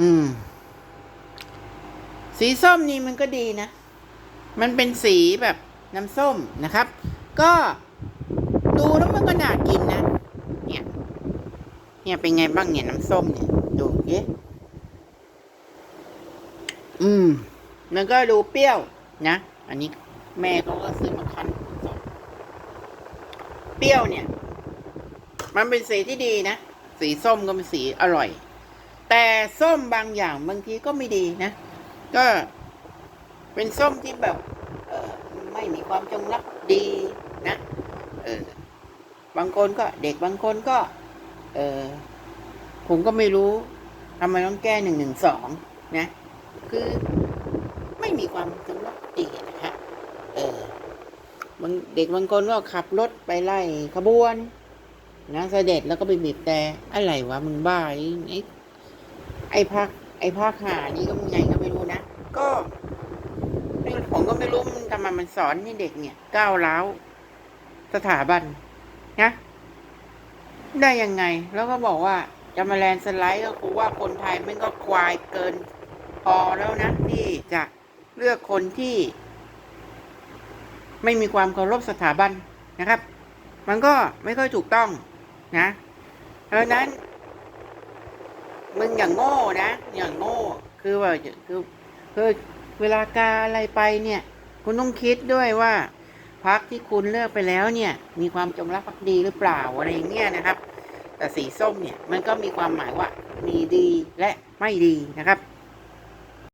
อืม สีส้มนี่มันก็ดีนะ มันเป็นสีแบบน้ำส้มนะครับ ก็ดูแล้วมันก็น่ากินนะ เนี่ย เนี่ยเป็นไงบ้างเนี่ยน้ำส้มเนี่ย ดูเอ๊ะอืม มันก็ดูเปรี้ยวนะ อันนี้แม่เขาก็ซื้อมาคั้นสดเปรี้ยวเนี่ย มันเป็นสีที่ดีนะ สีส้มก็เป็นสีอร่อย แต่ส้มบางอย่างบางทีก็ไม่ดีนะ ก็เป็นส้มที่แบบเออไม่มีความจงรักดีนะเออบางคนก็เด็กบางคนก็ เออผมก็ไม่รู้ทำไมต้องแก้หนึ่งหนึ่งสองนะ คือไม่มีความจงรักดีนะคะเออบางเด็กบางคนก็ขับรถไปไล่ขบวนนะเสด็จแล้วก็ไปบีบแต่อะไรวะมึงบ้าไอ้ ไอ้ไอ้าไอ้ภาคหานี่ก็มึงไงก็ไม่รู้นะ ก็ผมก็ไม่รู้มันทำไมมันสอนให้เด็กเนี่ยก้าวร้าวสถาบันนะได้ยังไง แล้วก็บอกว่าจะมาแลนด์สไลด์ก็คือว่าคนไทยมันก็ควายเกิน พอแล้วนะที่จะเลือกคนที่ ไม่มีความเคารพสถาบันนะครับ มันก็ไม่ค่อยถูกต้องนะเพราะนั้น มึงอย่างโง่นะ อย่างโง่ คือว่าคือคือเวลากาอะไรไปเนี่ย คุณต้องคิดด้วยว่าพักที่คุณเลือกไปแล้วเนี่ย มีความจงรักภักดีหรือเปล่าอะไรอย่างเงี้ยนะครับ แต่สีส้มเนี่ยมันก็มีความหมายว่ามีดีและไม่ดีนะครับ